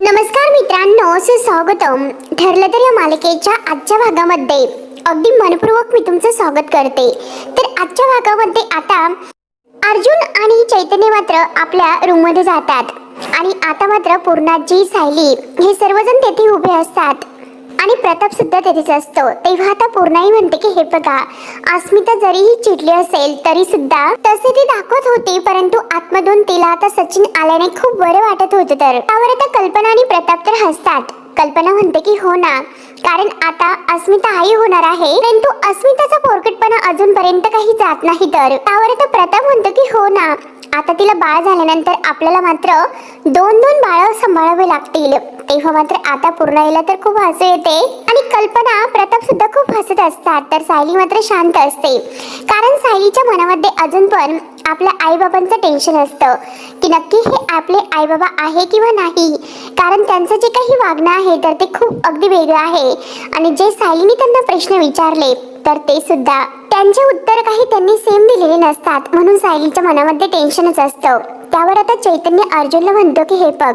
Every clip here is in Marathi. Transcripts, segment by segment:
नमस्कार मित्रांनो सुस्वागतम. ठरलं तर या मालिकेच्या आजच्या भागामध्ये अगदी मनपूर्वक मी तुमचं स्वागत करते. तर आजच्या भागामध्ये आता अर्जुन आणि चैतन्य मात्र आपल्या रूममध्ये जातात. आणि आता मात्र पूर्णाजी सायली हे सर्वजण तेथे उभे असतात. आणि प्रताप सुद्धा तेथेच असतो. तेव्हा आता पूर्णाही म्हणते की हे बघा अस्मिता जरीही चिडली असेल तरी सुद्धा तसे ती दाखवत होती परंतु आतमधून तिला आता सचिन आल्याने खूप बरं वाटत होतं तर. त्यावर आता कल्पना आणि प्रताप तर हसतात. कल्पना म्हणते की हो ना कारण आता अस्मिता आई होणार आहे परंतु अस्मिताचा पोरकटपणा अजूनपर्यंत काही जात नाही तर. त्यावर तर प्रताप म्हणतो की हो ना आता तिला बाळ झाल्यानंतर आपल्याला मात्र दोन दोन बाळ सांभाळावे लागतील. तेव्हा मात्र आता पूर्णाईला तर खूप हसू येते आणि कल्पना प्रताप सुद्धा खूप हसत असतात तर सायली मात्र शांत असते. कारण सायलीच्या मनामध्ये अजून पण आपल्या आईबाबांचं टेन्शन असतं. की नक्की हे आपले आईबाबा आहे किंवा नाही? कारण त्यांचं जे काही वागणं आहे तर ते खूप अगदी वेगळं आहे. आणि जे सायलीने त्यांना प्रश्न विचारले तर ते सुद्धा. त्यांचे उत्तर काही त्यांनी सेम दिलेले नसतात. म्हणून सायलीच्या मनामध्ये टेन्शनच असतं. त्यावर आता चैतन्य अर्जुनला म्हणतो की हे बघ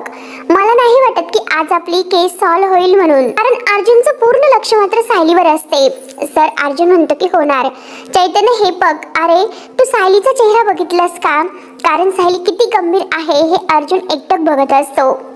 मला नाही वाटत की आज आपली केस सॉल्व्ह होईल म्हणून. कारण अर्जुनचं पूर्ण लक्ष मात्र सायलीवर असते. सर अर्जुन म्हणतो की होणार. चैतन्य हे बघ अरे तू सायलीचा चेहरा बघितलास का? कारण सायली किती गंभीर आहे हे अर्जुन एकटक बघत असतो.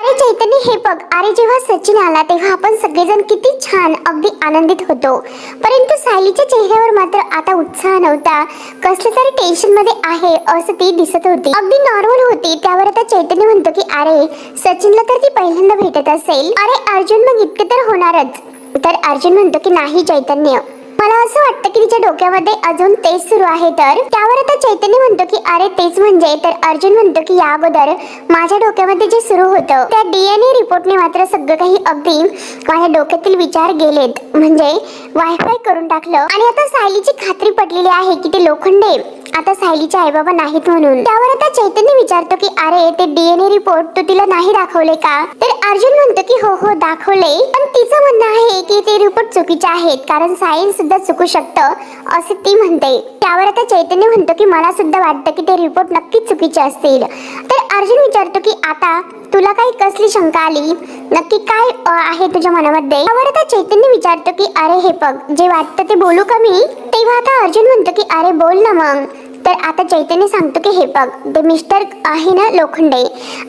अरे चैतन्य हे बघ. अरे जेव्हा सचिन आला तेव्हा आपण सगळेजण किती छान अगदी आनंदित होतो. परंतु सायलीच्या चेहऱ्यावर मात्र आता उत्साह नव्हता. कसलं तरी टेन्शनमध्ये आहे असं ती दिसत होती. अगदी नॉर्मल होती. त्यावर आता चैतन्य म्हणतो की अरे सचिनला तर ती पहिल्यांदा भेटत असेल. अरे अर्जुन मग इतके तर होणारच. तर अर्जुन म्हणतो की नाही चैतन्य. मला असं वाटतं की तिच्या डोक्यामध्ये अजून तेच सुरू आहे तर. त्यावर आता चैतन्य म्हणतो की अरे तेच म्हणजे. तर अर्जुन म्हणतो की या अगोदर माझ्या डोक्यामध्ये जे सुरू होतं त्या डीएनए रिपोर्टने मात्र सगळं काही अगदी माझ्या डोक्यातील विचार गेलेत. म्हणजे वायफाय करून टाकलं. आणि आता सायलीची खात्री पडलेली आहे की ते लोखंडे आता सायलीचे आईबाबा नाहीत म्हणून. त्यावर आता चैतन्य विचारतो की अरे ते डीएनए रिपोर्ट तू तिला नाही दाखवले का? तर अर्जुन म्हणतो की हो हो दाखवले. पण तिचं म्हणणं आहे की ते रिपोर्ट चुकीचे आहेत. कारण सायन्स सुद्धा चुकू शकतं असे ती म्हणते. त्यावर आता चैतन्य म्हणतो की मला सुद्धा वाटतं की ते रिपोर्ट नक्कीच चुकीचे असतील. तर अर्जुन विचारतो की आता तुला काही कसली शंका आली? नक्की काय आहे तुझ्या मनामध्ये? त्यावर आता चैतन्य विचारतो की अरे हे बघ जे वाटतं ते बोलू का मी? तेव्हा आता अर्जुन म्हणतो की अरे बोल ना मग. तर आता चैतन्य सांगतो की हे बघ ते मिस्टर आहे ना लोखंडे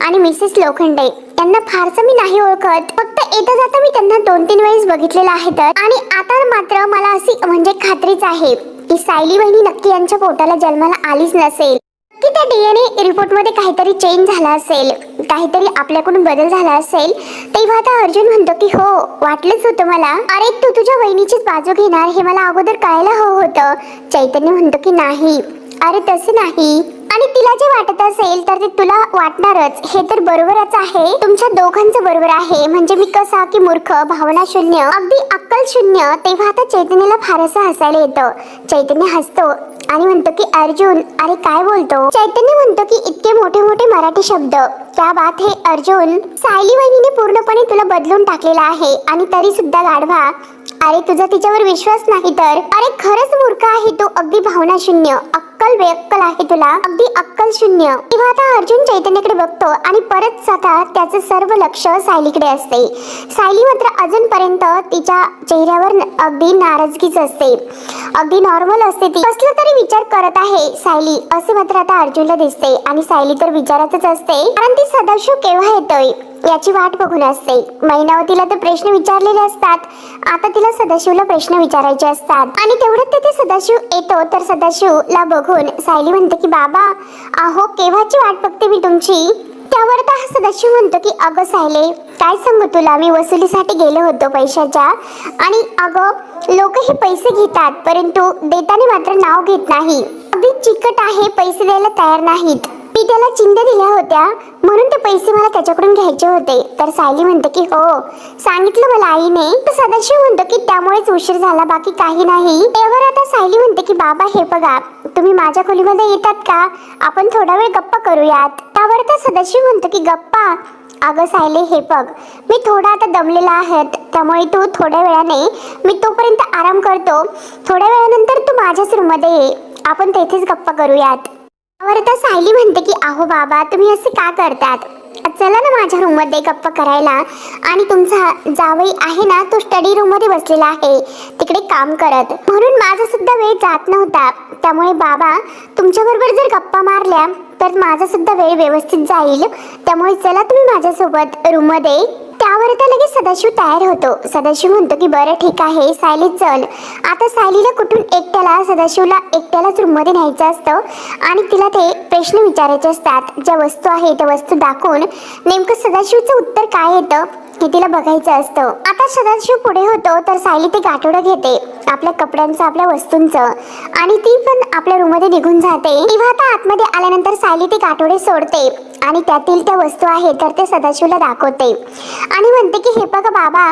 आणि मिसेस लोखंडे त्यांना फारसं मी नाही ओळखत. फक्त येता जाता मी त्यांना दोन तीन वेळेस बघितलेलं आहे तर. आणि आता मात्र मला अशी म्हणजे खात्रीच आहे की सायली बहिणी नक्की यांच्या पोटाला जन्माला आलीच नसेल. की त्या डीएनए रिपोर्टमध्ये काहीतरी चेंज झाला असेल काहीतरी आपल्याकडून बदल झाला असेल. तेव्हा आता अर्जुन म्हणतो की हो वाटलंच होतं मला. अरे तू तुझ्या बहिणीचीच बाजू घेणार? हे मला अगोदर कळायला हवं होतं. चैतन्य म्हणतो की नाही. अरे तसं नाही. आणि तिला जे वाटत असेल तर ते तुला वाटणारच. हे तर बरोबरच आहे. तुमच्या दोघांचं बरोबर आहे. म्हणजे मी कसा की मूर्ख भावना शून्य अगदी अक्कल शून्य तेव्हा आता चैतन्याला फारसं हसायला येतं. चैतन्य हसतो आणि म्हणतो की अर्जुन अरे काय बोलतो? चैतन्य म्हणतो की इतके मोठे मोठे मराठी शब्द. त्या बात हे अर्जुन. सायली वहिनीने पूर्णपणे तुला बदलून टाकलेला आहे. आणि तरी सुद्धा गाढवा. अरे तुझा तिच्यावर विश्वास नाही तर? अरे खरंच मूर्ख आहे तो. अगदी भावना शून्य अक्कल बेअक्कल आहे तुला. अगदी अक्कल शून्य. तेव्हा आता अर्जुन चैतन्यकडे बघतो आणि परत जाता त्याचं सर्व लक्ष सायलीकडे असते. सायली मात्र अजूनपर्यंत तिच्या चेहऱ्यावर अगदी नाराजगीच असते. अगदी नॉर्मल असते ती. कसलं तरी विचार करत आहे सायली असे मात्र आता अर्जुनला दिसते आणि सायली तर विचारातच असते. कारण ती सदाशिव केव्हा येतोय याची वाट बघून असते. मैनावतीला तर प्रश्न विचारलेले असतात. आता तिला सदाशिवला प्रश्न विचारायचे असतात. आणि तेवढ्यात तिथे सदाशिव येतो तर सदाशिवला बघून सायली म्हणते की बाबा अहो केव्हाची वाट बघते मी तुमची? त्यावर तर हा सदाशिव म्हणतो की अगं सायले काय सांगू तुला? मी वसुलीसाठी गेलो होतो पैशाच्या आणि अगं लोक हे पैसे घेतात परंतु देताना मात्र नाव घेत नाही. अगदी चिकट आहे पैसे द्यायला तयार नाहीत. त्याला चिंध्या दिल्या होत्या. म्हणून ते पैसे मला त्याच्याकडून घ्यायचे होते. तर सायली म्हणते की हो. सांगितलं मला आईने. तर सदाशिव म्हणतो की त्यामुळेच उशीर झाला बाकी काही नाही. त्यावर आता सायली म्हणते की बाबा हे बघा तुम्ही माझ्या खोलीमध्ये येतात का? आपण थोडा वेळ गप्पा करूयात. त्यावर आता सदाशिव म्हणतो की गप्पा. अगं सायले हे बघ मी थोडा आता दमलेला आहे त्यामुळे तू थोड्या वेळाने मी तोपर्यंत आराम करतो. थोड्या वेळानंतर तू माझ्याच रूममध्ये ये. आपण तेथेच गप्पा करूयात. त्यावर आता सायली म्हणते की अहो बाबा तुम्ही असे का करतात? चला ना माझ्या रूममध्ये गप्पा करायला. आणि तुमचा जावई आहे ना तो स्टडी रूममध्ये बसलेला आहे. तिकडे काम करत. म्हणून माझा सुद्धा वेळ जात नव्हता. त्यामुळे बाबा तुमच्याबरोबर जर गप्पा मारल्या तर माझा सुद्धा वेळ व्यवस्थित जाईल. त्यामुळे चला तुम्ही माझ्यासोबत रूममध्ये त्यावर तर लगेच सदाशिव तयार होतो. सदाशिव म्हणतो की बरं ठीक आहे सायली चल. आता सायलीला कुठून एकट्याला सदाशिवला एकट्यालाच रूममध्ये न्यायचं असतं आणि तिला ते प्रश्न विचारायचे असतात. ज्या वस्तू आहे त्या वस्तू दाखवून नेमकं सदाशिवचं उत्तर काय येतं? की तिला बघायचं असतं? आता सदाशिव पुढे होतो तर सायली ते गाठोडं घेते आपल्या कपड्यांचं आपल्या वस्तूंचं. आणि ती पण आपल्या रूममध्ये निघून जाते. तेव्हा आता आतमध्ये आल्यानंतर सायली ते गाठोडे सोडते. आणि त्यातील त्या वस्तू आहेत तर ते सदाशिवला दाखवते. आणि म्हणते की हे बघा बाबा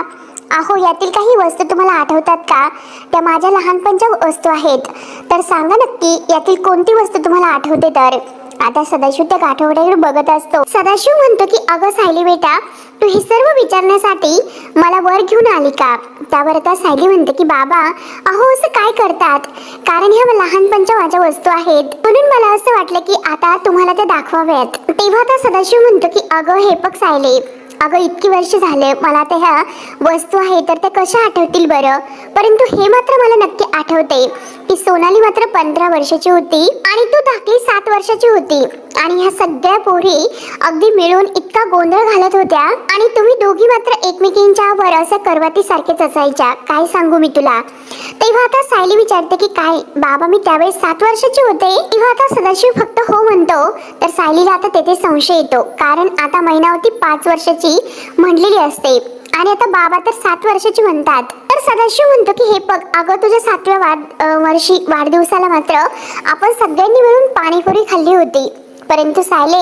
अहो यातील काही वस्तू तुम्हाला आठवतात का? त्या माझ्या लहानपणच्या वस्तू आहेत. तर सांगा नक्की यातील कोणती वस्तू तुम्हाला आठवते तर? आता सदाशिव त्या गाठोड्याकडे बघत असतो. सदाशिव म्हणतो की अगं सायली बेटा तू हे सर्व विचारण्यासाठी मला वर घेऊन आली का? त्यावर आता सायली म्हणते की बाबा अहो असं काय करतात? कारण ह्या लहानपणच्या माझ्या वस्तू आहेत. म्हणून मला असं वाटलं की आता तुम्हाला त्या दाखवाव्यात. तेव्हा आता सदाशिव म्हणतो की अगं हे पक सायले अगं इतकी वर्ष झाले मला आता ह्या वस्तू आहे तर त्या कशा आठवतील बरं? परंतु हे मात्र मला नक्की आठवते. ती सोनाली मात्र पंधरा वर्षाची होती आणि तू धाकली सात वर्षाची होती. आणि ह्या सगळ्या पोरी अगदी मिळून इतका गोंधळ घालत होत्या. आणि तुम्ही दोघी मात्र एकमेकींच्या वर असं करवती सारखेच असायच्या. काय सांगू मी तुला? तेव्हा आता सायली विचारते की काय बाबा मी त्यावेळेस सात वर्षाची होते. तेव्हा आता सदाशिव फक्त हो म्हणतो. तर सायलीला आता तेथे संशय येतो. कारण आता मैनावती पाच वर्षाची म्हणलेली असते. आणि आता बाबा तर सात वर्षाची म्हणतात. तर सदाशिव म्हणतो की हे बघ अगं तुझ्या सातव्या वाढ वर्षी वाढदिवसाला मात्र आपण सगळ्यांनी मिळून पाणीपुरी खाल्ली होती. परंतु सायले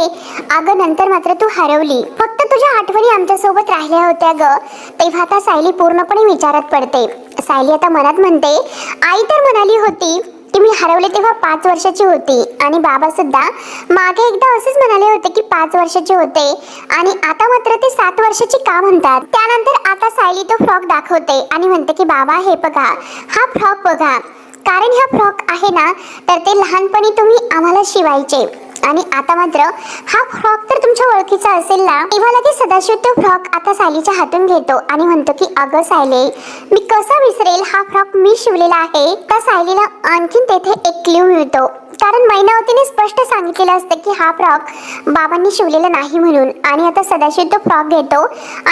अगं नंतर मात्र तू हरवली. फक्त तुझ्या आठवणी आमच्यासोबत राहिल्या होत्या ग. तेव्हा आता सायली पूर्णपणे विचारात पडते. सायली आता मनात म्हणते आई तर म्हणाली होती की मी हरवले तेव्हा पाच वर्षाची होती. आणि बाबा सुद्धा मागे एकदा असेच म्हणाले होते की पाच वर्षाचे होते. आणि आता मात्र ते सात वर्षाची का म्हणतात? त्यानंतर आता सायली तो फ्रॉक दाखवते आणि म्हणते की बाबा हे बघा. हा फ्रॉक बघा. कारण हा फ्रॉक आहे ना तर ते लहानपणी तुम्ही आम्हाला शिवायचे. आणि आता मात्र हा फ्रॉक तर तुमच्या ओळखीचा असेल ना? तेव्हा लगेच सदाशिव तो फ्रॉक आता सायलीच्या हातून घेतो आणि म्हणतो की अगं सायले मी कसा विसरेल? हा फ्रॉक मी शिवलेला आहे. त्या सायलीला आणखीन तेथे एक क्ल्यू मिळतो. कारण मैनावतीने स्पष्ट सांगितलेलं असतं की हा फ्रॉक बाबांनी शिवलेला नाही म्हणून. आणि आता सदाशिव तो फ्रॉक घेतो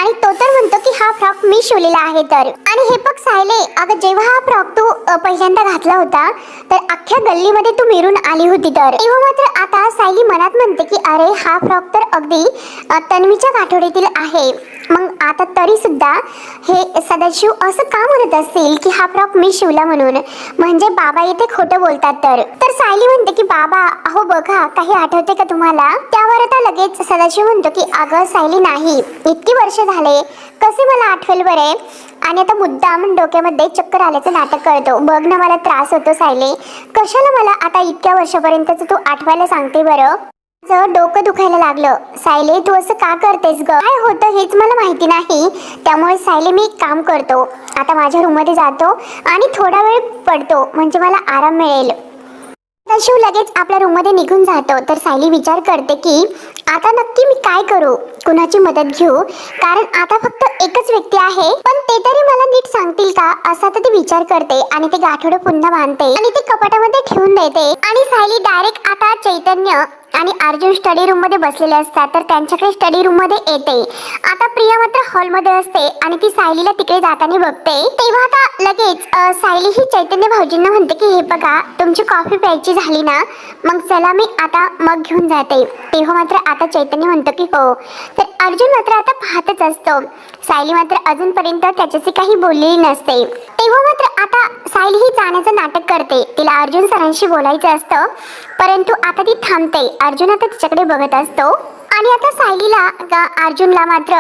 आणि तो तर म्हणतो की हा फ्रॉक मी शिवलेला आहे तर. आणि हे बघ सायले अगं जेव्हा हा फ्रॉक तू पहिल्यांदा घातला होता तर अख्ख्या गल्लीमध्ये तू मिरून आली होती तर. तेव्हा मात्र आता सायली मनात म्हणते की अरे हा फ्रॉक तर अगदी तन्वीच्या काठोडीतील आहे. मग आता तरी सुद्धा हे सदाशिव असं का म्हणत असतील की हा फ्रॉक मी शिवला म्हणून? म्हणजे बाबा इथे खोटं बोलतात तर. सायली म्हणते की बाबा अहो बघा काही आठवते का तुम्हाला? त्यावर आता लगेच सदाशिव म्हणतो की अगं सायली नाही. इतकी वर्ष झाले. कसे मला आठवेल बरे? आणि आता मुद्दाम डोक्यामध्ये चक्कर आल्याचं नाटक करतो. बघ ना मला त्रास होतो सायले. कशाला मला आता इतक्या वर्षापर्यंतच तू आठवायला सांगते बरं? डोकं दुखायला लागलं. सायले तू असं का करतेस ग? काय होतं हेच मला माहिती नाही. त्यामुळे सायले मी एक काम करतो. आता माझ्या रूममध्ये जातो आणि थोडा वेळ पडतो. म्हणजे मला आराम मिळेल. तर शिव लगेच आपल्या रूममध्ये निघून जातो. तर सायली विचार करते की आता नक्की मी काय करू? कुणाची मदत घेऊ? कारण आता फक्त एकच व्यक्ती आहे. पण ते तरी मला नीट सांगतील का? असा तर ती विचार करते आणि ते गाठोडं पुन्हा बांधते आणि ते कपाटामध्ये ठेवून देते. आणि सायली डायरेक्ट आता चैतन्य आणि अर्जुन स्टडी रूममध्ये बसलेले असतात तर त्यांच्याकडे स्टडी रूममध्ये येते. आता प्रिया मात्र हॉलमध्ये असते आणि ती सायलीला तिकडे जाताना बघते. तेव्हा आता लगेच सायली ही चैतन्य भाऊजींना म्हणते की हे बघा तुमची कॉफी प्यायची झाली ना मग चला मी आता मग घेऊन जाते. तेव्हा मात्र आता चैतन्य म्हणतो की हो. तर अर्जुन मात्र आता पाहतच असतो. सायली मात्र अजूनपर्यंत त्याच्याशी काही बोललेली नसते. तेव्हा मात्र आता सायली ही जाण्याचं नाटक करते. तिला अर्जुन सरांशी बोलायचं असतं परंतु आता ती थांबते. अर्जुन आता तिच्याकडे बघत असतो. आणि आता सायलीला अर्जुनला मात्र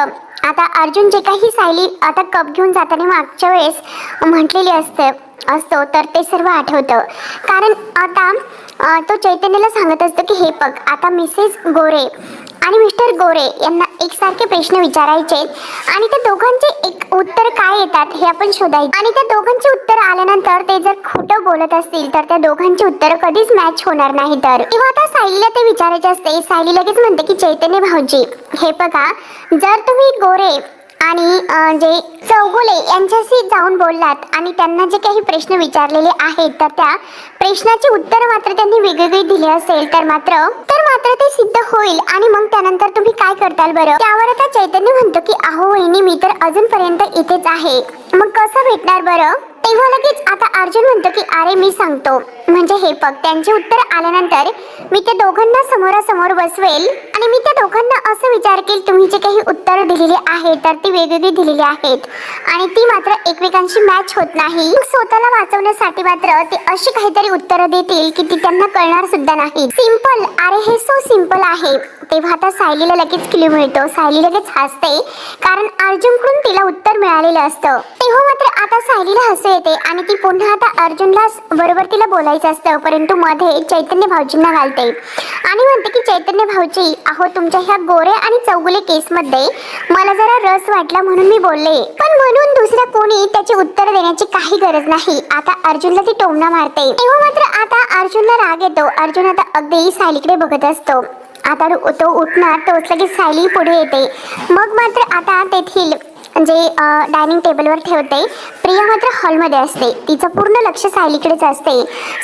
आता अर्जुन जे काही सायली आता कप घेऊन जाताना मागच्या वेळेस म्हटलेली असते असतो तर ते सर्व आठवतं. कारण आता तो चैतन्याला सांगत असतो की हे बघ आता मिसेस गोरे आणि मिस्टर गोरे यांना एकसारखे प्रश्न विचारायचे आणि त्या दोघांचे एक उत्तर काय येतात हे आपण शोधायचे. आणि त्या दोघांचे उत्तर आल्यानंतर ते जर खोटं बोलत असतील तर त्या दोघांचे उत्तर कधीच मॅच होणार नाही तर. तेव्हा आता सायलीला ते विचारायचे असते सायली लगेच म्हणते की चैतन्य भाऊजी हे बघा जर तुम्ही गोरे आणि जे चौगुले यांच्याशी जाऊन बोललात आणि त्यांना जे काही प्रश्न विचारलेले आहेत तर त्या प्रश्नाची उत्तर मात्र त्यांनी वेगवेगळी दिली असेल तर मात्र तर मात्र ते सिद्ध होईल. आणि मग त्यानंतर तुम्ही काय करताल बरं? त्यावर आता चैतन्य म्हणतो की अहो वहिनी मी तर अजूनपर्यंत इथेच आहे. मग कसं भेटणार बरं? तेव्हा लगेच आता अर्जुन म्हणतो की अरे मी सांगतो. म्हणजे हे बघ त्यांचे उत्तर आल्यानंतर मी ते दोघांना समोरासमोर बसवेल. आणि मी त्या दोघांना असं विचार विचारतील तुम्ही जे काही उत्तर दिलेली आहेत तर ती वेगवेगळी दिलेली आहेत. आणि ती मात्र एकमेकांशी मॅच होत नाही. स्वतःला वाचवण्यासाठी मात्र ते अशी काहीतरी उत्तरं देतील की ती त्यांना कळणार सुद्धा नाही. सिंपल अरे हे सो सिंपल आहे. तेव्हा आता सायलीला लगेच क्ल्यू मिळतो. सायली लगेच हसते. कारण अर्जुनकडून तिला उत्तर मिळालेलं असतं. तेव्हा मात्र आता सायलीला हसू येते आणि ती पुन्हा आता अर्जुनला बरोबर तिला बोलायचं असतं परंतु मध्ये चैतन्य भाऊजींना घालते. आणि म्हणते की चैतन्य भाऊजी अहो तुमच्या ह्या गोरे आणि चौगुले केसमध्ये मला जरा रस वाटला म्हणून मी बोलले. पण म्हणून दुसऱ्या कोणी त्याची उत्तर देण्याची काही गरज नाही. आता अर्जुनला ती टोमणा मारते. तेव्हा मात्र आता अर्जुनला राग येतो. अर्जुन आता अगदी सायलीकडे बघत असतो. आता तो उठणार तोच लगेच सायली पुढे येते. मग मात्र आता तेथील जे डायनिंग टेबलवर ठेवते. प्रिया मात्र हॉलमध्ये असते. तिचं पूर्ण लक्ष सायलीकडेच असते.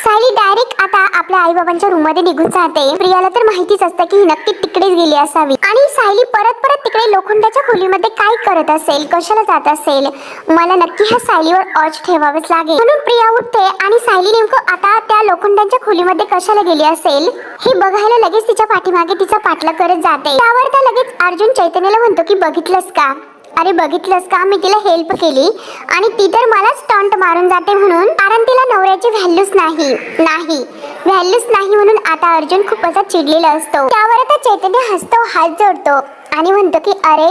सायली डायरेक्ट आता आपल्या आईबाबांच्या रूममध्ये निघून जाते. प्रियाला तर माहितीच असतं की ही नक्की तिकडेच गेली असावी. आणि सायली परत परत तिकडे लोखंडाच्या खोलीमध्ये काय करत असेल कशाला जात असेल मला नक्की ह्या सायलीवर ऑच ठेवावंच लागेल. म्हणून प्रिया उठते आणि सायली नेमकं आता त्या लोखंडाच्या खोलीमध्ये कशाला गेली असेल हे बघायला लगेच तिच्या पाठीमागे तिचा पाठला करत जाते. त्यावर त्या लगेच अर्जुन चैतन्याला म्हणतो की बघितलंस का? अरे बघितलंस का? मी तिला हेल्प केली. आणि ती तर मला स्टंट मारून जाते म्हणून. कारण तिला नवऱ्याची व्हॅल्यूच नाही. नाही. व्हॅल्यूच नाही म्हणून आता अर्जुन खूप असा चिडलेला असतो. त्यावर आता चैतन्य हसतो हात जोडतो. आणि म्हणतो की अरे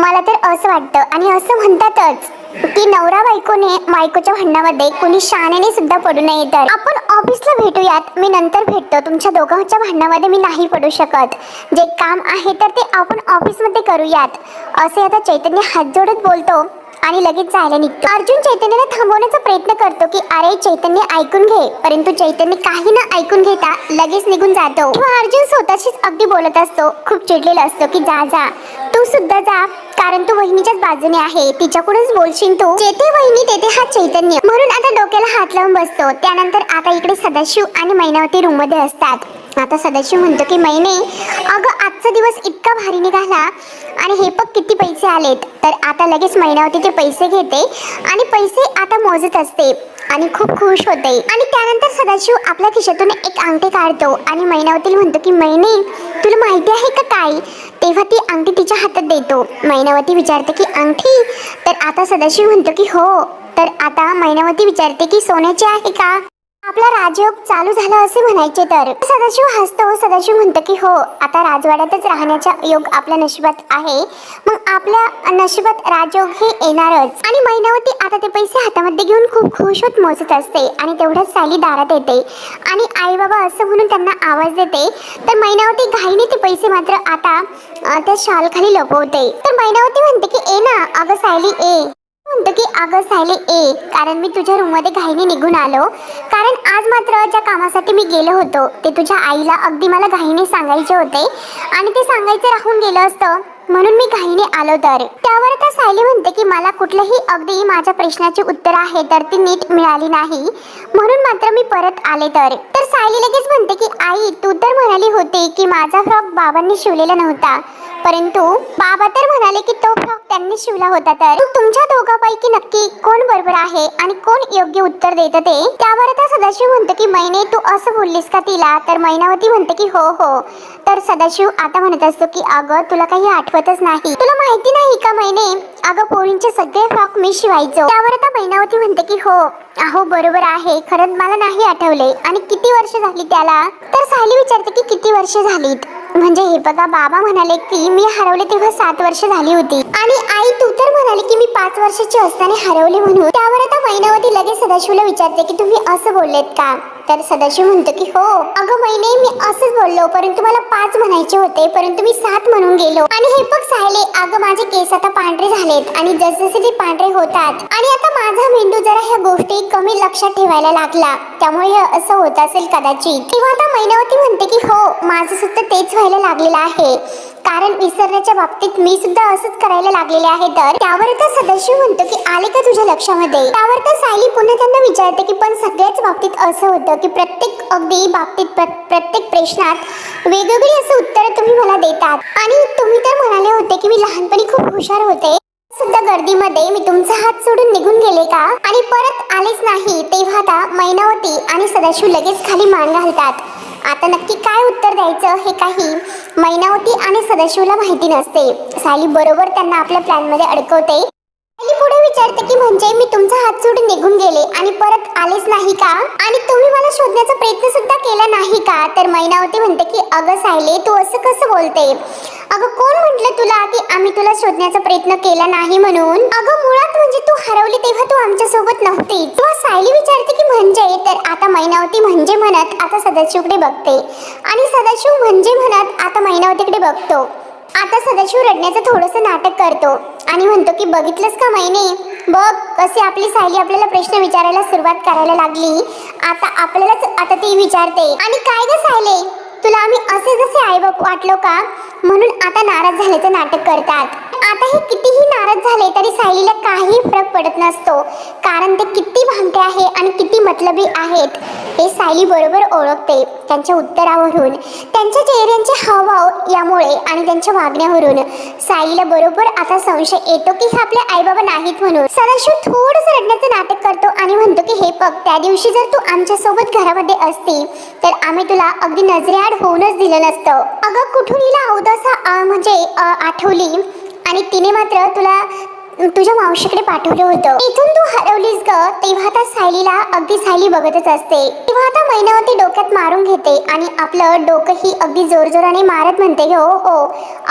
मला तर असं वाटतं. आणि असं म्हणतातच की नवरा बायकोने बायकोच्या भांडणामध्ये कोणी शाण्याने सुद्धा पडू नये तर. आपण ऑफिसला भेटूयात मी नंतर भेटतो. तुमच्या दोघांच्या भांडणामध्ये मी नाही पडू शकत. जे काम आहे तर ते आपण ऑफिसमध्ये करूयात. असे आता चैतन्य हात जोडत बोलतो. आणि लगेच जायला निघतो. अर्जुन चैतन्याला थांबवण्याचा प्रयत्न करतो की अरे चैतन्य ऐकून घे. परंतु चैतन्य काही न ऐकून घेता लगेच निघून जातो. अर्जुन स्वतःशीच अगदी बोलत असतो खूप चिडलेला असतो की जा जा. तू सुद्धा जा कारण तू वहिनीच्याच बाजूने आहे. तिच्याकडूनच बोलशील तू. जेथे वहिनी तेथे हा चैतन्य. म्हणून आता डोक्याला हात लावून बसतो. त्यानंतर आता इकडे सदाशिव आणि मैनावती रूममध्ये असतात आता सदाशिव म्हणतो की मैने अगं आजचा दिवस इतका भारी निघाला आणि हे बघ किती पैसे आलेत. तर आता लगेच महिन्यावरती ते पैसे घेते आणि पैसे आता मोजत असते आणि खूप खुश होते. आणि त्यानंतर सदाशिव आपल्या खिशातून एक अंगठी काढतो आणि मैनावतीला म्हणतो की महिने तुला माहिती आहे का काय? तेव्हा ती अंगठी तिच्या हातात देतो. महिनावती विचारते की अंगठी? तर आता सदाशिव म्हणतो की हो. तर आता महिनावती विचारते की सोन्याची आहे का? आपला राजयोग चालू झाला असे म्हणायचे तर? सदाशिव हसतो सदाशिव म्हणतो की हो आता राजवाड्यातच राहण्याचा योग आपल्या नशिबात आहे. मग आपल्या नशिबात राजयोग हे येणारच. आणि महिनावती आता ते पैसे हातामध्ये घेऊन खूप खुश होत मोजत असते आणि तेवढ्याच सायली दारात येते. आणि आई बाबा असं म्हणून त्यांना आवाज देते तर महिनावती घाईने ते पैसे मात्र आता त्या शालखाली लपवते. तर महिनावती म्हणते की ए ना अगं सायली ए. म्हणतो की अगं सायले ए कारण मी तुझ्या रूममध्ये घाईने निघून आलो. कारण आज मात्र ज्या कामासाठी मी गेलो होतो ते तुझ्या आईला अगदी मला घाईने सांगायचे होते आणि ते सांगायचं राहून गेलं असतं. म्हणून मी घाईने आलो तर. त्यावर आता सायली म्हणते की मला कुठलंही अगदी माझ्या प्रश्नाची उत्तर आहे तर ती नीट मिळाली नाही. म्हणून मात्र मी परत आले तर. तर सायली लगेच म्हणते की आई तू तर म्हणाली होती की माझा फ्रॉक बाबांनी शिवलेला नव्हता. परंतु बाबा तर म्हणाले की तो फ्रॉक त्यांनी शिवला होता तर. तुमच्या दोघांपैकी नक्की कोण बरोबर आहे आणि कोण योग्य उत्तर देत ते? त्यावर आता सदाशिव म्हणतो की मैने तू असं बोललीस का तिला? तर मैनावती म्हणते की हो हो. तर सदाशिव आता म्हणत असतो की अगं तुला काही आठवतच नाही. तुला माहिती नाही का मैने? अगं पोरींचे सगळे फ्रॉक मी शिवायचो. त्यावर आता मैनावती म्हणते की हो अहो बरोबर आहे. खरंच मला नाही आठवले. आणि किती वर्ष झाली त्याला? तर सायली विचारते की किती वर्ष झालीत? म्हणजे हे बघा बाबा म्हणाले की मी हरवले तेव्हा सात वर्ष झाली होती. आणि आई तू तर म्हणाली की मी पाच वर्षाची असताना हरवले म्हणून. त्यावर आता महिनावती लगेच सदाशिवला विचारते की तुम्ही असं बोललेत का? तर सदाशिव म्हणतो की हो. अगं महिने मी असंच बोललो परंतु मला पाच म्हणायचे होते परंतु मी सात म्हणून गेलो. आणि हे बघ सायले अगं माझे केस आता पांढरे झालेत आणि जसजसे ते पांढरे होतात आणि आता माझा मेंदू जरा ह्या गोष्टी कमी लक्षात ठेवायला लागला त्यामुळे हे असं होत असेल कदाचित. तेव्हा आता महिनावती म्हणते की हो माझं सुद्धा तेच व्हायला लागलेलं आहे. कारण विसरण्याच्या बाबतीत मी सुद्धा असंच करायला लागलेले आहे. तर त्यावर तर सदस्य म्हणतो की आले का तुझ्या लक्षामध्ये? त्यावर तर सायली पुन्हा त्यांना विचारते की पण सगळ्याच बाबतीत असं होतं की प्रत्येक अगदी बाबतीत प्र- प्रत्येक प्रश्नात वेगवेगळी असं उत्तर तुम्ही मला देतात. आणि तुम्ही तर म्हणाले होते की मी लहानपणी खूप हुशार होते. सुद्धा गर्दीमध्ये मी तुमचा हात सोडून निघून गेले का? आणि परत आलेच नाही तेव्हा आता मैनावती आणि सदाशिव लगेच खाली मान घालतात. आता नक्की काय उत्तर द्यायचं हे काही मैनावती आणि सदाशिवला माहिती नसते. साली बरोबर त्यांना आपल्या प्लॅनमध्ये अडकवते. सायली पुढे विचारते की म्हणजे मी तुमचा हात सोडून निघून गेले आणि परत आलेच नाही का? आणि तुम्ही मला शोधण्याचा प्रयत्न सुद्धा केला नाही का? तर मैनावती म्हणते की अगं सायले तू असं कसं बोलते? अगं कोण म्हटलं तुला की आम्ही तुला शोधण्याचा प्रयत्न केला नाही म्हणून? अगं मुळात म्हणजे तू हरवली तेव्हा तू आमच्यासोबत नव्हती. तेव्हा सायली विचारते की म्हणजे? तर आता मैनावती म्हणजे म्हणत आता सदाशिवकडे बघते. आणि सदाशिव म्हणजे म्हणत आता मैनावतीकडे बघतो. आता सदाशिव रडण्याचं थोडंसं नाटक करतो आणि म्हणतो की बघितलंस का महिने बघ कशी आपली सायली आपल्याला प्रश्न विचारायला सुरुवात करायला लागली. आता आपल्यालाच आता ती विचारते. आणि काय ग सायले? तुला आम्ही असे जसे आई बाप वाटलो का? म्हणून आता नाराज झाल्याचं नाटक करतात. आता हे कितीही नाराज झाले तरी सायलीला काही फरक पडत नसतो. कारण ते किती भांडते आहे आणि किती मतलबी आहेत. ते सायली बरोबर ओळखते त्यांच्या उत्तरावरून त्यांच्या चेहऱ्यांचे हावभाव यामुळे आणि त्यांच्या वागण्यावरून. सायलीला बरोबर आता संशय येतो की हे आपले आईबाबा नाहीत म्हणून. सदाशिव थोडंसं रडण्याचं नाटक करतो आणि म्हणतो की हे बघ त्या दिवशी जर तू आमच्यासोबत घरामध्ये असती तर आम्ही तुला अगदी नजरेआड होऊनच दिलं नसतं. अगं कुठून हिला अवदसा म्हणजे आठवली? आणि तिने मात्र तुला तुझ्या मावशीकडे पाठवलं होतं. इथून तू हरवलीस ग तेव्हा आता सायलीला अगदी सायली बघतच असते. तेव्हा आता महिनावती डोक्यात मारून घेते आणि आपलं डोकंही अगदी जोरजोराने मारत म्हणते हो हो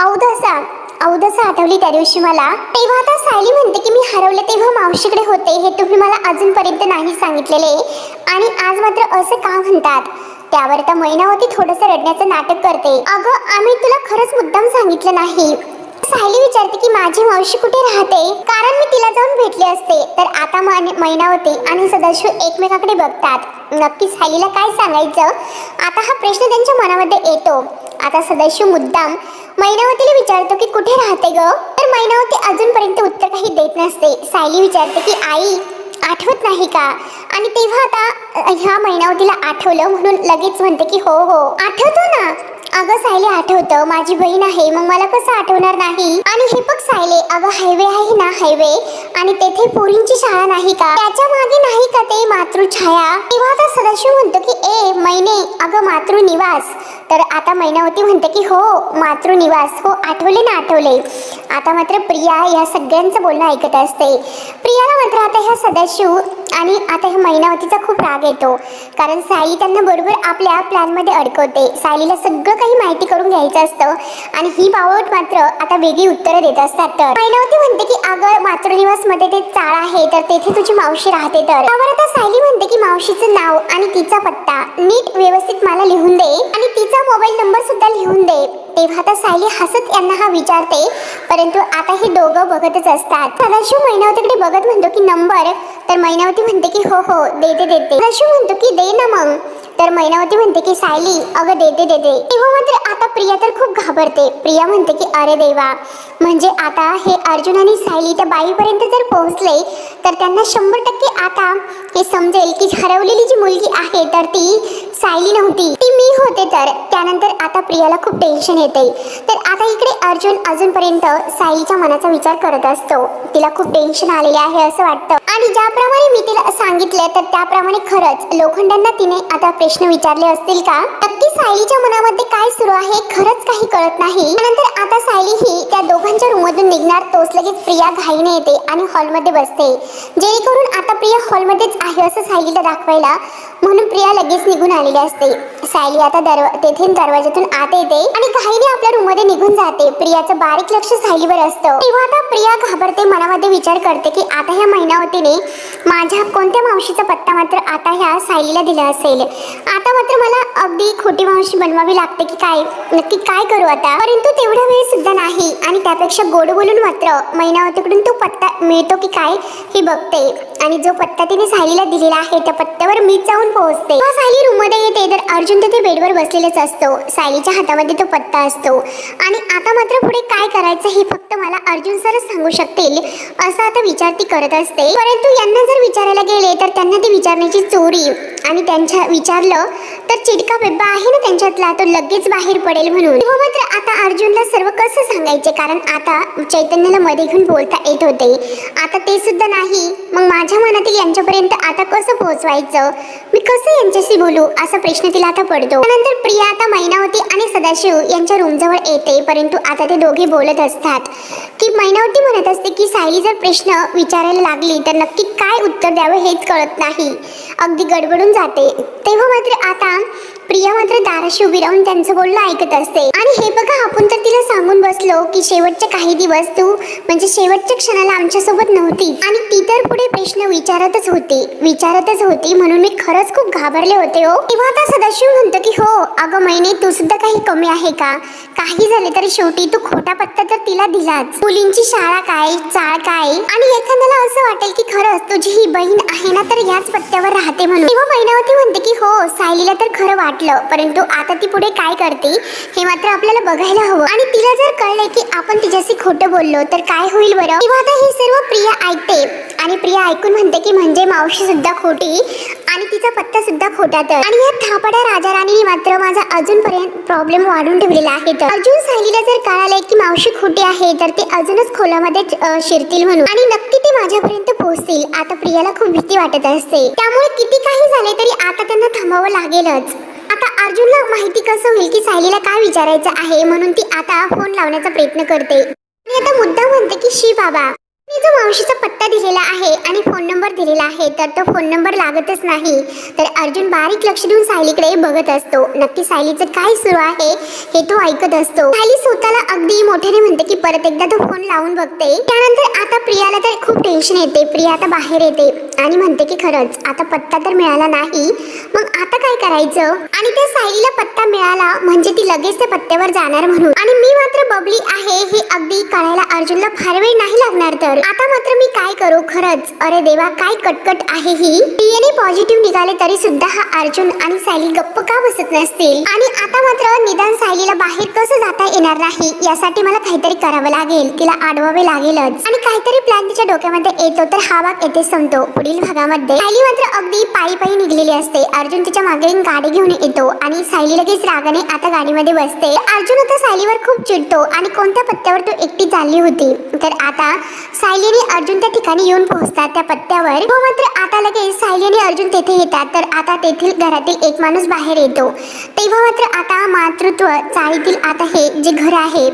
अवदसा अवदसा आठवली त्या दिवशी मला. तेव्हा आता सायली म्हणते की मी हरवले तेव्हा मावशीकडे होते हे तुम्ही मला अजूनपर्यंत नाही सांगितलेले. आणि आज मात्र असं का म्हणतात? त्यावर त्या महिनावती थोडंसं रडण्याचं नाटक करते. अगं आम्ही तुला खरंच मुद्दाम सांगितलं नाही. सायली विचारते की माझी मावशी कुठे राहते? कारण मी तिला जाऊन भेटले असते. तर आता महिना होते आणि सदाशिव एकमेकाकडे बघतात. नक्की सायलीला काय सांगायचं? आता हा प्रश्न त्यांच्या मनामध्ये येतो. आता सदाशिव मुद्दाम मैनावतीला विचारतो की कुठे राहते ग? तर मैनावती अजूनपर्यंत उत्तर काही देत नसते. सायली विचारते की आई आठवत नाही का? आणि तेव्हा आता ह्या ह्या तिला आठवलं म्हणून लगेच म्हणते की हो हो. आठवतो ना? अगं सायले आठवतं. माझी बहीण आहे मग मला कसं आठवणार नाही? आणि हे बघ सायले अगं हायवे आहे ना हायवे? आणि तेथे पोरींची शाळा नाही का? त्याच्यामागे नाही का ते मातृछाया? तेव्हा आता सदाशिव म्हणतो की ए मैने अगं मातृनिवास. तर आता मैनावती म्हणते की हो मातृनिवास हो आठवले ना आठवले. आता मात्र प्रिया या सगळ्यांचं बोलणं ऐकत असते. प्रियाला मात्र आता ह्या सदाशिव आणि आता ह्या मैनावतीचा खूप राग येतो. कारण साई त्यांना बरोबर आपल्या प्लॅनमध्ये अडकवते. सायलीला सगळं काही माहिती करून घ्यायचं असतं आणि ही बावट मात्र आता वेगळी उत्तरं देत असतात तर. मैनावती म्हणते की अगं मातृनिवासमध्ये ते चाळ आहे तर तेथे तुझी मावशी राहते तर. त्यावर आता सायली म्हणते की मावशीचं नाव आणि तिचा पत्ता नीट व्यवस्थित मला लिहून दे आणि तिचा मोबाईल नंबर सुद्धा लिहून दे. तेव्हा तर सायली हसत यांना हा विचारते परंतु आता हे दोघं बघतच असतात. सदाशिव मैनावतीकडे बघत म्हणतो की नंबर. तर मैनावती म्हणते की हो हो देते देते. सदाशिव म्हणतो की दे ना मग. तर मैनावती म्हणते की सायली अगं देते देते. तेव्हा मात्र आता प्रिया तर खूप घाबरते. प्रिया म्हणते की अरे देवा. म्हणजे आता हे अर्जुन आणि सायली त्या बाईपर्यंत जर पोहोचले तर त्यांना शंभर टक्के आता हे समजेल की हरवलेली जी मुलगी आहे तर ती सायली नव्हती. ती मी होते तर. त्यानंतर आता प्रियाला खूप टेन्शन येते. तर आता इकडे अर्जुन अजूनपर्यंत सायलीच्या मनाचा विचार करत असतो. तिला खूप टेन्शन आलेले आहे असं वाटतं. आणि ज्याप्रमाणे मी तिला सांगितलं तर त्याप्रमाणे खरंच लोखंडांना तिने आता प्रश्न विचारले असतील का? नक्की सायलीच्या मनामध्ये काय सुरू आहे खरंच काही कळत नाही. नंतर आता सायली ही त्या दोघांच्या रूममधून निघणार तोच लगेच प्रिया घाईने येते आणि हॉलमध्ये बसते. जेणेकरून आता प्रिया हॉलमध्येच आहे असं सायलीला दाखवायला म्हणून प्रिया लगेच निघून आलेली असते. सायली आता दरवा तेथे दरवाजातून आत येते आणि सायली आपल्या रूममध्ये निघून जाते. प्रियाचं बारीक लक्ष सायलीवर असतं. तेव्हा आता प्रिया घाबरते मनामध्ये विचार करते की आता ह्या महिनावतीने माझ्या कोणत्या मावशीचा पत्ता मात्र आता ह्या सायलीला दिला असेल? आता मात्र मला अगदी खोटी मावशी बनवावी लागते की काय? नक्की काय करू आता? परंतु तेवढा वेळ सुद्धा नाही आणि त्यापेक्षा गोड बोलून मात्र महिनावतीकडून तो पत्ता मिळतो की काय हे बघते. आणि जो पत्ता तिने सायलीला दिलेला आहे त्या पत्त्यावर मीच जाऊन पोहोचते. सायली रूममध्ये येते तर अर्जुन तिथे बेडवर बसलेलाच असतो. सायलीच्या हातामध्ये तो पत्ता करता असतो. आणि आता मात्र पुढे काय करायचं हे फक्त मला अर्जुन सरच सांगू शकतील असं आता विचार ती करत असते. परंतु यांना जर विचारायला गेले तर त्यांना ती विचारण्याची चोरी आणि त्यांच्या विचारलं तर चिडका बेब्बा आहे ना त्यांच्यातला तो लगेच बाहेर पडेल म्हणून. तेव्हा मात्र आता अर्जुनला सर्व कसं सांगायचे? कारण आता चैतन्याला मध्ये घेऊन बोलता येत होते. आता ते सुद्धा नाही. मग माझ्या मनातील यांच्यापर्यंत आता कसं पोहोचवायचं? मी कसं यांच्याशी बोलू? असा प्रश्न तिला आता पडतो. त्यानंतर प्रिया आता मैनावती आणि सदाशिव यांच्या रूमजवळ येते परंतु आता ते दोघे बोलत असतात. की मैनावती म्हणत असते की सायली जर प्रश्न विचारायला लागली तर नक्की काय उत्तर द्यावं हेच कळत नाही. अगदी गडबडून जाते. तेव्हा मात्र आता प्रिया मात्र दाराशी उभी राहून त्यांचं बोलणं ऐकत असते. आणि हे बघा आपण तर तिला सांगून बसलो की शेवटचे काही दिवस तू म्हणजे शेवटच्या क्षणाला आमच्यासोबत नव्हती. आणि ती तर पुढे प्रश्न विचारतच होती विचारतच होती म्हणून मी खरंच खूप घाबरले होते हो. तेव्हा आता सदाशिव म्हणतो की हो अगं महिने तू सुद्धा काही कमी आहे का? काही झाले तरी शेवटी तू खोटा पत्ता तर तिला दिलाच. मुलींची शाळा काय चाळ काय? आणि एखाद्याला असं वाटेल की खरंच तुझी ही बहीण आहे ना तर याच पत्त्यावर राहते म्हणून. तेव्हा महिनावती म्हणते की हो सायलीला तर खरं वाटलं. परंतु आता ती पुढे काय करते हे मात्र आपल्याला बघायला हवं. आणि तिला जर कळले की आपण तिच्याशी खोटं बोललो तर काय होईल बरं? तेव्हा आता हे सर्व प्रिया ऐकते. आणि प्रिया ऐकून म्हणते की म्हणजे मावशी सुद्धा खोटी आणि तिचा पत्ता सुद्धा खोटा तर आणि या थापड्या राजा राणीने मात्र माझा अजूनपर्यंत प्रॉब्लेम वाढून ठेवलेला आहे. तर अजून सायलीला जर कळाले की मावशी खोटी आहे तर ते अजूनच खोलामध्ये शिरतील म्हणून. आणि नक्की ते माझ्यापर्यंत पोहोचतील. आता प्रियाला खूप भीती वाटत असते. त्यामुळे किती काही झाले तरी आता त्यांना थांबावं लागेलच. आता अर्जुनला माहिती कसं होईल की सायलीला काय विचारायचं आहे म्हणून ती आता फोन लावण्याचा प्रयत्न करते. आणि आता मुद्दा म्हणते की शी बाबा मी जो मावशीचा पत्ता दिलेला आहे आणि फोन नंबर दिलेला आहे तर तो फोन नंबर लागतच नाही. तर अर्जुन बारीक लक्ष देऊन सायलीकडे बघत असतो. नक्की सायलीचं काय सुरू आहे हे तो ऐकत असतो. सायली स्वतःला अगदी मोठ्याने म्हणते की परत एकदा तो फोन लावून बघते. त्यानंतर आता प्रियाला तर खूप टेन्शन येते. प्रिया आता बाहेर येते आणि म्हणते की खरंच आता पत्ता तर मिळाला नाही. मग आता काय करायचं? आणि त्या सायलीला पत्ता मिळाला म्हणजे ती लगेच त्या पत्त्यावर जाणार म्हणून. आणि मी मात्र बबली आहे हे अगदी कळायला अर्जुनला फार वेळ नाही लागणार तर. आता मात्र मी काय करू? खरंच. अरे देवा काय कटकट आहे ही. डीएनए पॉझिटिव्ह निघाले तरी सुद्धा हा अर्जुन आणि सायली गप्प का बसत नसतील? आणि आता मात्र निदान सायलीला बाहेर कसं जाता येणार नाही यासाठी मला काहीतरी करावं लागेल. तिला आडवावे लागेलच. आणि काहीतरी प्लॅन तिच्या डोक्यामध्ये येतो तर हा भाग येथे संपतो. पुढील भागामध्ये सायली मात्र अगदी पायी पायी निघलेली असते. अर्जुन तिच्यामागे गाडी घेऊन येतो आणि सायली लगेच रागाने आता गाडीमध्ये बसते. अर्जुन आता सायलीवर खूप चिडतो आणि कोणत्या पत्त्यावर तो एकटी चालली होती? तर आता सायली अर्जुन त्या ठिकाणी येऊन पोहोचतात त्या पत्त्यावर. व मात्र आता लगेच सायली आणि अर्जुन तेथे येतात. तर आता तेथील घरातील एक माणूस बाहेर येतो. तेव्हा मात्र आता मातृत्व चाळीतील आता हे जे घर आहे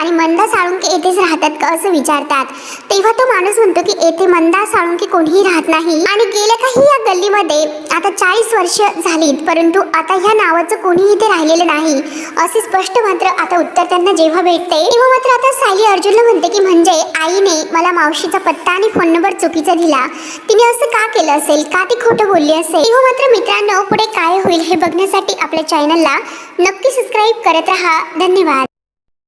आणि मंदा साळुंके येथेच राहतात का असं विचारतात. तेव्हा तो माणूस म्हणतो की येथे मंदा साळुंके कोणीही राहत नाही. आणि गेल्या काही या गल्लीमध्ये आता चाळीस वर्ष झालीत परंतु आता ह्या नावाचं कोणीही इथे राहिलेलं नाही असे स्पष्ट मात्र आता उत्तर त्यांना जेव्हा भेटते. तेव्हा मात्र आता सायली अर्जुनला म्हणते की म्हणजे आईने मला मावशीचा पत्ता आणि फोन नंबर चुकीचा दिला. तिने असं का केलं असेल? का ती खोटं बोलली असेल? हो मात्र मित्रांनो पुढे काय होईल हे बघण्यासाठी आपल्या चॅनलला नक्की सबस्क्राईब करत राहा. धन्यवाद.